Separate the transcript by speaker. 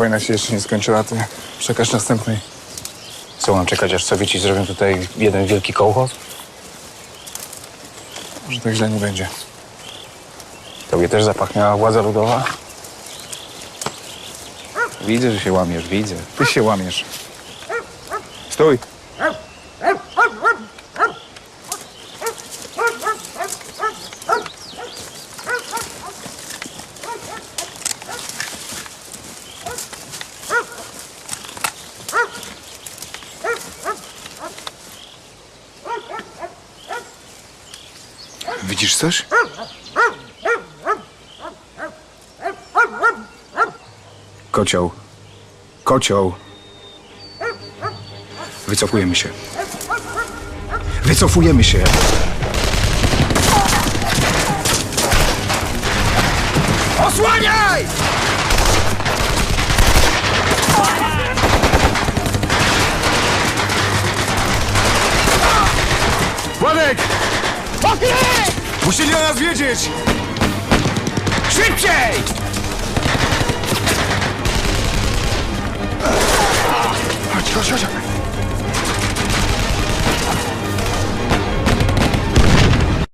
Speaker 1: wojna się jeszcze nie skończyła, ty czekasz następnej.
Speaker 2: Co mam czekać, aż Sowieci zrobią tutaj jeden wielki kołchoz?
Speaker 1: Może tak źle nie będzie.
Speaker 2: Tobie też zapachniała władza ludowa? Widzę, że się łamiesz, widzę.
Speaker 1: Ty się łamiesz. Stój! Widzisz coś?
Speaker 2: Kocioł. Kocioł. Wycofujemy się. Wycofujemy się.
Speaker 3: Osłaniaj!
Speaker 1: Władek! Musieli o nas wiedzieć!
Speaker 3: Szybciej!
Speaker 1: Chodź, chodź, chodź!